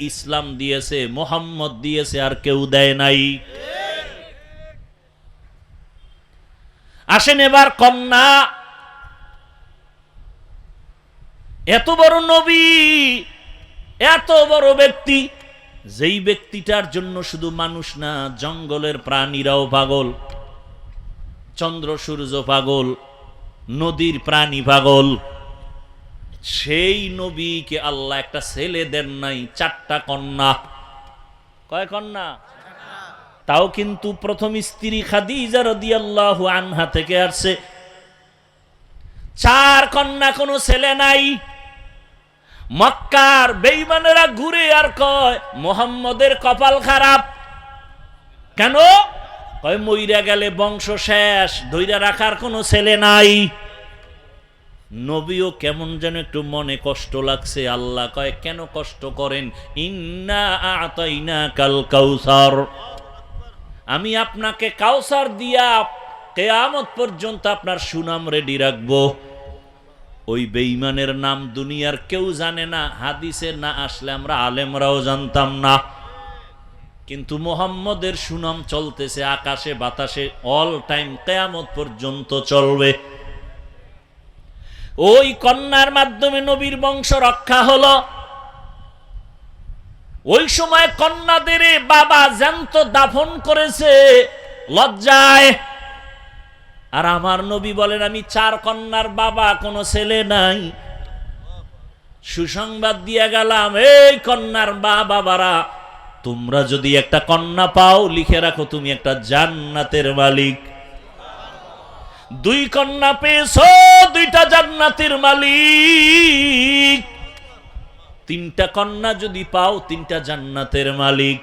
ইসলাম দিয়েছে, মোহাম্মদ দিয়েছে, আর কেউ দেয় নাই। আসেন এবার কন্যা। এত বড় নবী, এত বড় ব্যক্তি, যেই ব্যক্তিটার জন্য শুধু মানুষ না, জঙ্গলের প্রাণীরাও পাগল, চন্দ্র সূর্য পাগল, নদীর প্রাণী পাগল। সেই নবীকে আল্লাহ একটা ছেলে দেন নাই, চারটা কন্যা। কয় কন্যা? তাও কিন্তু প্রথম স্ত্রী খাদিজা রাদিয়াল্লাহু আনহা থেকে আসছে। চার কন্যা কোনো ছেলে নাই। মক্কার বেইমানেরা ঘুরে আর কয়, মোহাম্মদের কপাল খারাপ। কেন? কয়, মইরা গেলে বংশ শেষ ধৈরা রাখার কোনো ছেলে নাই। নবীও কেমন যেন একটু মনে কষ্ট লাগছে, আল্লাহ কয়, কেন কষ্ট করেন? ইন্না আতাইনা কাল কাউসার। আমি আপনাকে কাউসার দিয়া কেয়ামত পর্যন্ত আপনার সুনাম রেডি রাখব। ওই বেঈমানের নাম দুনিয়ার কেউ জানে না, হাদিসে না আসলে আমরা আলেমরাও জানতাম না। কিন্তু মোহাম্মদের সুনাম চলতেছে, আকাশে বাতাসে অল টাইম কেয়ামত পর্যন্ত চলবে। ওই কন্যার মাধ্যমে নবীর বংশ রক্ষা হলো। ওই সময় কন্যাদের বাবা জ্যান্ত দাফন করেছে, লজ্জায়। আর আমার নবী বলেন, আমি চার কন্যার বাবা, কোনো ছেলে নাই। সুসংবাদ দিয়ে গেলাম, এই কন্যার বা বাবারা, তোমরা যদি একটা কন্যা পাও, লিখে রাখো, তুমি একটা জান্নাতের মালিক। দুই কন্যা পেয়েছ, দুইটা জান্নাতের মালিক। তিনটা কন্যা যদি পাও, তিনটা জান্নাতের মালিক।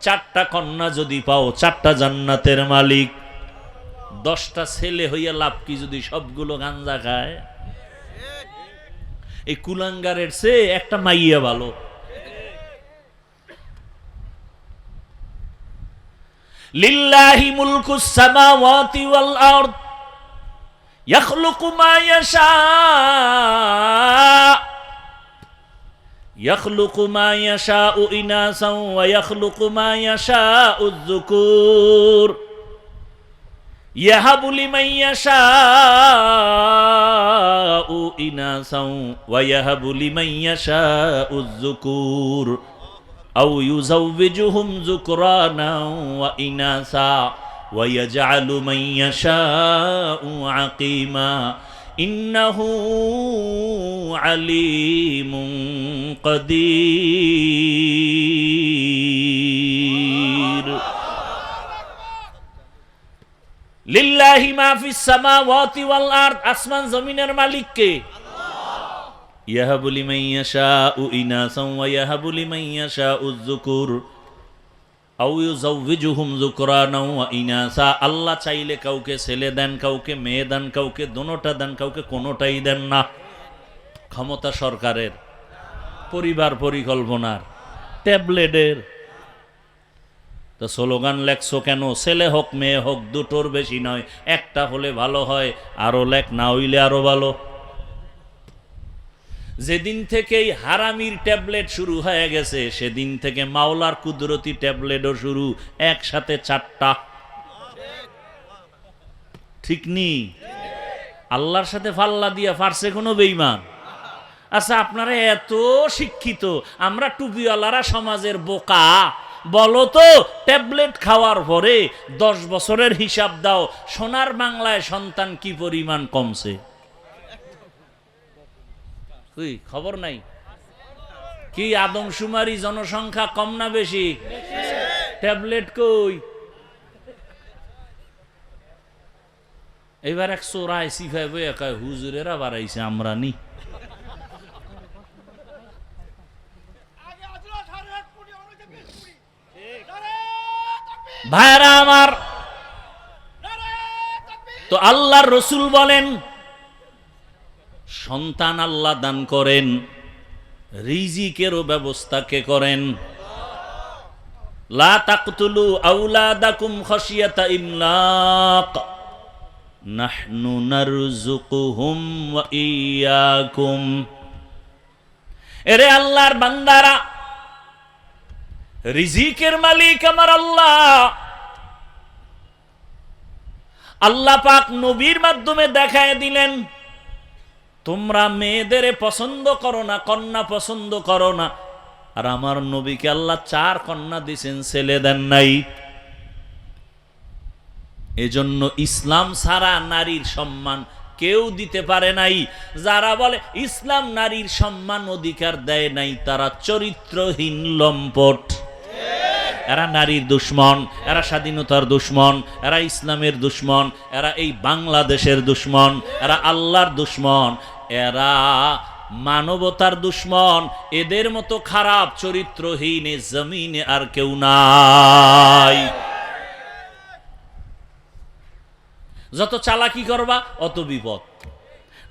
চারটা কন্যা যদি পাও, চারটা জান্নাতের মালিক। দশটা ছেলে হইয়া লাভ কি যদি সবগুলো গাঞ্জা খায়? এই কুলাঙ্গারের সে একটা মাইয়া ভালো। লিল্লাহি মুলকুস সামাওয়াতি ওয়াল আরদ। يخلق ما يشاء. يخلق ما يشاء إناثا ويخلق ما يشاء الذكور. يهب لمن يشاء إناثا ويهب لمن يشاء الذكور. أو يزوجهم ذكرانا وإناثا. ويجعل من يشاء عقيما إنه عليم قدير লিল্লাহি মা ফিস সামাওয়াতি ওয়াল আরদ আসমান জমিনের মালিক কে ইয়াহাবু লিমান ইয়াশাউ ইনাসান ওয়া ইয়াহাবু লিমান ইয়াশাউ যুকুর আল্লাহ চাইলে কাউকে ছেলে দেন, কাউকে মেয়ে দেন, কাউকে দোনোটা দেন, কাউকে কোনোটাই দেন না। ক্ষমতা সরকারের, পরিবার পরিকল্পনার, ট্যাবলেটের। তো স্লোগান লেখছো কেন? ছেলে হোক, মেয়ে হোক, দুটোর বেশি নয়, একটা হলে ভালো হয়, আরও লেখ, না হইলে আরও ভালো। যেদিন থেকেই হারামির ট্যাবলেট শুরু হয়ে গেছে, সেদিন থেকে মাওলার কুদরতি ট্যাবলেটও শুরু, একসাথে চারটা। ঠিক নি? আল্লাহর সাথে ফাল্লা দিয়া ফারছে কোনো বেইমান আচ্ছা আপনারা এত শিক্ষিত, আমরা টুপিওয়ালারা সমাজের বোকা। বলো তো, ট্যাবলেট খাওয়ার পরে দশ বছরের হিসাব দাও, সোনার বাংলায় সন্তান কি পরিমাণ কমছে? খবর নাই। কি আদমশুমারি, জনসংখ্যা কম না বেশি? ট্যাবলেট কই? এবার এক চোরাই সিফাই বই একাই হুজুরেরা বাড়াইছে আমরা নি ভাইরা আমার, তো আল্লাহর রসুল বলেন সন্তান আল্লাহ দান করেন, রিজিকেরও ব্যবস্থা কে করেন? লা তাকতুলু এরে আল্লাহর বান্দারা, রিজিকের মালিক আমার আল্লাহ। আল্লাহ পাক নবীর মাধ্যমে দেখায় দিলেন তোমরা মেয়েদের পছন্দ করো না, কন্যা পছন্দ করো না। আর আমার নবীকে আল্লাহ চার কন্যা দিছেন, ছেলে দেন নাই। এজন্য ইসলাম ছাড়া নারীর সম্মান কেউ দিতে পারে নাই। যারা বলে, ইসলাম নারীর সম্মান অধিকার দেয় নাই, তারা চরিত্রহীন লম্পট। এরা নারীর দুশ্মন, এরা স্বাধীনতার দুশ্মন, এরা ইসলামের দুশ্মন, এরা এই বাংলাদেশের দুশ্মন, এরা আল্লাহর দুশ্মন, এরা মানবতার দুশ্মন। এদের মতো খারাপ চরিত্রহীন জমিনে আর কেউ নাই। যত চালাকি করবা, অত বিপদ।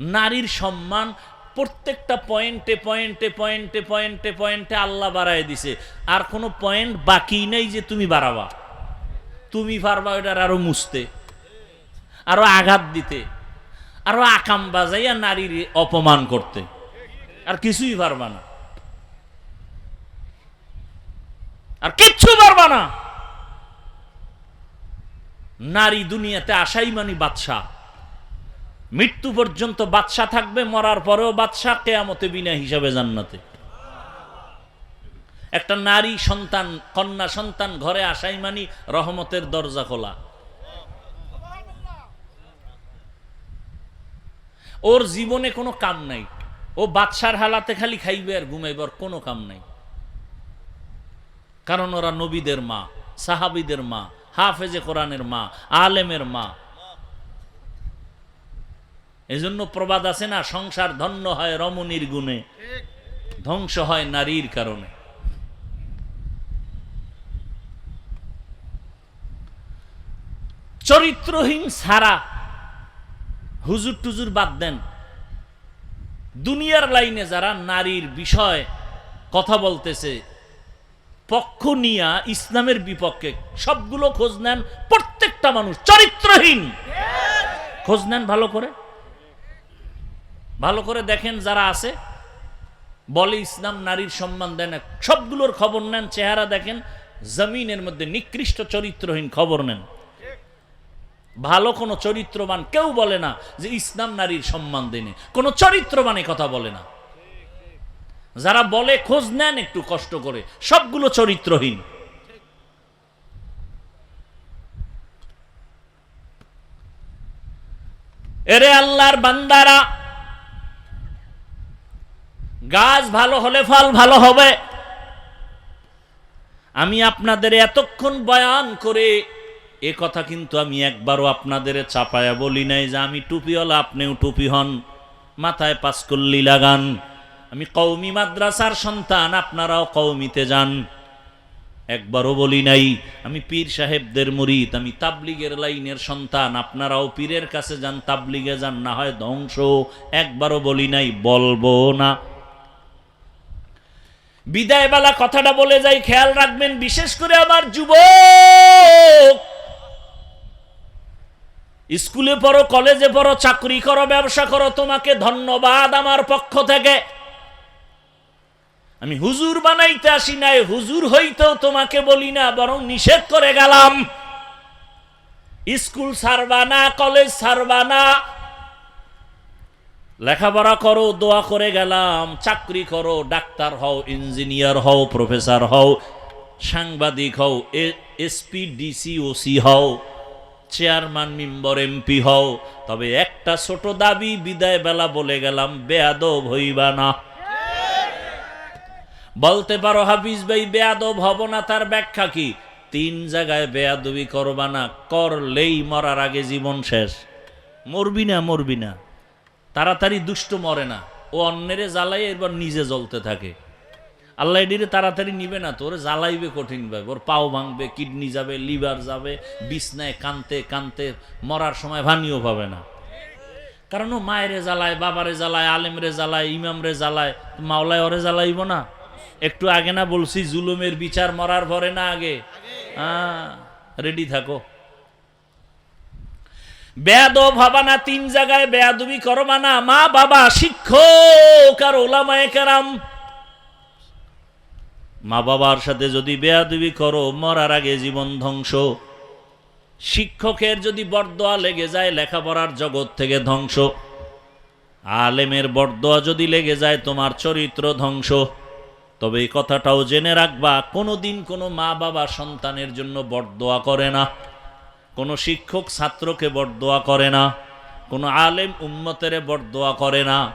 নারীর সম্মান প্রত্যেকটা পয়েন্টে পয়েন্টে পয়েন্টে পয়েন্টে পয়েন্টে আল্লাহ বাড়ায় দিছে। আর কোনো পয়েন্ট বাকি নেই যে তুমি বাড়াবা। তুমি পারবা ওটার আরও মুছতে, আরও আঘাত দিতে, আরও আকাম বাজাইয়া নারীর অপমান করতে। আর কিছুই পারবা না। আর কিচ্ছু পারবা না। নারী দুনিয়াতে আসাই মানি বাদশাহ। মৃত্যু পর্যন্ত বাদশাহ থাকবে, মরার পরেও বাদশাহ কেয়ামতে বিনা হিসাবে জান্নাতে। একটা নারী সন্তান, কন্যা সন্তান ঘরে আসাই মানি রহমতের দরজা খোলা। ওর জীবনে কোনো কাম নাই। ও বাদশার হালাতে খালি খাইবে আর ঘুমাইবার কোনো কাম নাই। কারণ ওরা নবীদের মা, সাহাবিদের মা, হাফেজে কোরআনের মা, আলেমের মা। এজন্য প্রবাদ আছে না, সংসার ধন্য হয় রমণীর গুণে। ধ্বংস হয় নারীর কারণে। চরিত্রহীন সারা হুজুর টুজুর বাদ দেন। দুনিয়ার লাইনে যারা নারীর বিষয় কথা বলতেছে, পক্ষ নিয়া ইসলামের বিপক্ষে সবগুলো খোঁজ নেন প্রত্যেকটা মানুষ। চরিত্রহীন। খোঁজ নেন ভালো করে। ভালো করে দেখেন যারা আছে। বলে ইসলাম নারীর সম্মান দেয় না। সবগুলোর খবর নেন, চেহারা দেখেন, জমিনের মধ্যে নিকৃষ্ট চরিত্রহীন খবর নেন। ভালো কোনো চরিত্রবান কেউ বলে না যে ইসলাম নারীর সম্মান দেনে কোনো চরিত্রবানে কথা বলে না। যারা বলে, খোঁজ নেন একটু কষ্ট করে। সবগুলো চরিত্রহীন। এরে আল্লাহর বান্দারা গাছ ভালো হলে ফল ভালো হবে। আমি আপনাদের এতক্ষণ বয়ান করে এ কথা কিন্তু আমি একবারও আপনাদের চাপায়া বলি নাই যে আমি টুপিওয়ালা, আপনিও টুপি হন, মাথায় পাঁচকল্লি লাগান। আমি কৌমি মাদ্রাসার সন্তান, আপনারাও কৌমিতে যান। একবারও বলি নাই, আমি পীর সাহেবদের মুরিদ, আমি তাবলিগের লাইনের সন্তান, আপনারাও পীরের কাছে যান, তাবলিগে যান, না হয় ধ্বংস। একবারও বলি নাই, বলব না। বিদায়বেলা কথাটা বলে যাই, খেয়াল রাখবেন, বিশেষ করে আমার যুবক। স্কুলে পড়ো, কলেজে পড়ো, চাকরি করো, ব্যবসা করো, তোমাকে ধন্যবাদ আমার পক্ষ থেকে। আমি হুজুর বানাইতে আসি নাই, হুজুর হইতেও তোমাকে বলি না, বরং নিষেধ করে গেলাম। স্কুল ছাড়বা না, কলেজ ছাড়বা না লেখাপড়া করো, দোয়া করে গেলাম, চাকরি করো, ডাক্তার হও, ইঞ্জিনিয়ার হও, প্রফেসর হও, সাংবাদিক হও এসপি, ডিসি, ওসি হও, চেয়ারম্যান, মেম্বার, এমপি হও। তবে একটা ছোট দাবি, বিদায় বেলা বলে গেলাম, বেয়াদব হইবা না। বলতে পারো হাফিজ ভাই, বেয়াদব হব না, তার ব্যাখ্যা কি? তিন জায়গায় বেয়াদবি করবা না, করলেই মরার আগে জীবন শেষ। মরবি না মরবি না। তাড়াতাড়ি দুষ্ট মরে না। ও অন্যেরে জ্বালাই এরপর নিজে জ্বলতে থাকে। আল্লাহ এডিরে তাড়াতাড়ি নিবে না, তোরে জ্বালাইবে কঠিন ভাবে ওর পাও ভাঙবে, কিডনি যাবে, লিভার যাবে, বিছনায় কানতে কানতে মরার সময় ভানিও পাবে না। কারণ ও মায়েরে জ্বালায়, বাবারে জ্বালায়, আলেমরে জ্বালায়, ইমামরে জ্বালায়, মাওলায় ওরে জ্বালাইব না। একটু আগে না বলছি, জুলুমের বিচার মরার ভরে না আগে। হ্যাঁ রেডি থাকো। বেয়াদব হবা না তিন জায়গায় বেয়াদবি করবা না মা, বাবা, শিক্ষক আর ওলামায়ে কেরাম। মা, বাবার সাথে যদি বেয়াদবি করো, মরার আগে জীবন ধ্বংস। শিক্ষকের যদি বরদোয়া লেগে যায়, লেখাপড়ার জগৎ থেকে ধ্বংস। আলেমের বরদোয়া যদি লেগে যায়, তোমার চরিত্র ধ্বংস। তবে এই কথাটাও জেনে রাখবা কোনো দিন কোনো মা, বাবা, সন্তানের জন্য বরদোয়া করে না। কোনো শিক্ষক ছাত্রকে বরদোয়া করে না কোনো আলেম উম্মতের বরদোয়া করে না।